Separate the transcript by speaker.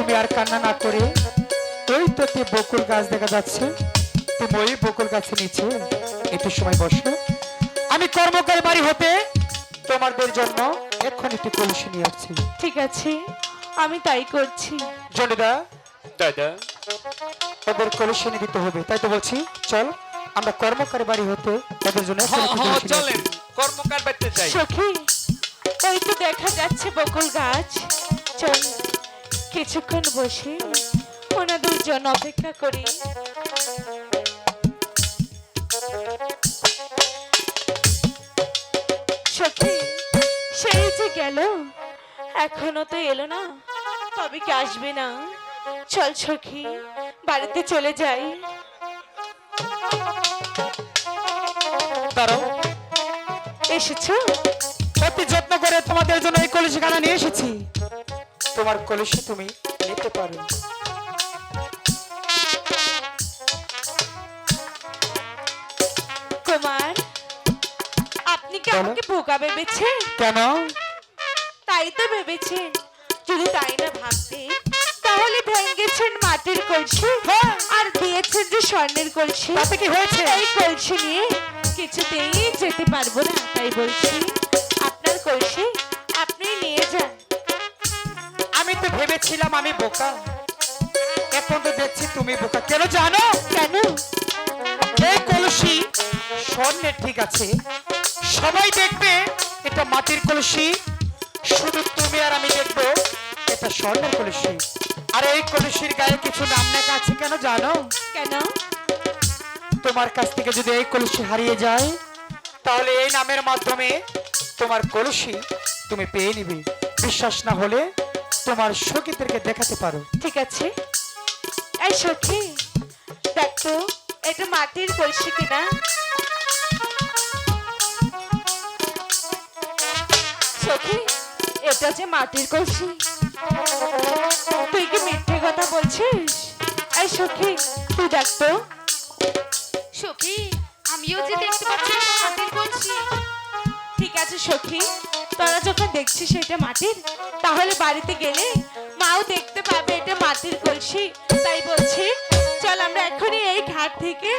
Speaker 1: তুমি আর কান্না না করে ওই তো একটি বকুল গাছ দেখা যাচ্ছে। তুমি ওই বকুল গাছে নিচে একটু সময় বসো। আমি কর্মকারী বাড়ি হতে তোমাদের জন্য এখন একটি কলসি নিয়ে আসছি।
Speaker 2: ঠিক আছে আমি তাই করছি।
Speaker 1: জনিদা
Speaker 3: দাদা
Speaker 1: ওদের কলসি এনে দিতে হবে তাই তো বলছি। চল আমরা কর্মকারী বাড়ি হতে ওদের জন্য এখন
Speaker 3: হ্যাঁ চলেন কর্মকার বাড়িতে যাই।
Speaker 2: সখী ওই তো দেখা যাচ্ছে বকুল গাছ। চল। কিছুক্ষণ বসে ওনাদের জন্য অপেক্ষা করি। সেই যে গেল এখনও তো এলো না তবে কি আসবে না? চল সখী বাড়িতে চলে যাই।
Speaker 1: দাঁড়াও।
Speaker 2: এসেছ?
Speaker 1: অতি যত্ন করে তোমাদের জন্য এই কলসি খানা নিয়ে এসেছি। তোমার কলসি তুমি নিতে পারো।
Speaker 2: কুমার আপনি কি আমাকে বোকা ভেবেছেন
Speaker 1: কেন?
Speaker 2: তাই তো ভেবেছেন যদি তাই না ভাবতে তাহলে ভেঙেছেন মাটির কলসি আর দিয়েছেন যে স্বর্ণের কলসি।
Speaker 1: তাতে কি হয়েছে?
Speaker 2: এই কলসি নিয়ে কিছুতেই যেতে পারব না তাই বলছি আপনার কলসি
Speaker 1: ভেবেছিলাম আমি বোকা। এখন তো দেখছি তুমি বোকা। কেন জানো?
Speaker 2: কেন?
Speaker 1: এই কলসি স্বর্ণের ঠিক আছে। সবাই দেখবে এটা মাটির কলসি। শুধু তুমি আর আমি দেখব এটা স্বর্ণের কলসি। আর এই কলসির গায়ে কিছু নাম লেখা আছে কেন জানো?
Speaker 2: কেন?
Speaker 1: তোমার কাছ থেকে যদি এই কলসি হারিয়ে যায় তাহলে এই নামের মাধ্যমে তোমার কলসি তুমি পেয়ে নিবে। বিশ্বাস না হলে তোমার সখীদেরকে দেখাতে পারো।
Speaker 2: ঠিক আছে। এই সখী দেখ তো এটা মাটির কলসি কিনা? সখী এটা যে মাটির কলসি। তুই কি মিথ্যে কথা বলছিস? এই সখী তুই দেখ তো।
Speaker 4: সখী আমিও যে দেখতে পাচ্ছি মাটির কলসি।
Speaker 2: আছে সখী, তোরা যখন দেখছিস এটা মাটির, তাহলে বাড়িতে গেলে মাও দেখতে পাবে এটা মাটির কলসি। তাই বলছি, চল আমরা এখনই এই ঘাট থেকে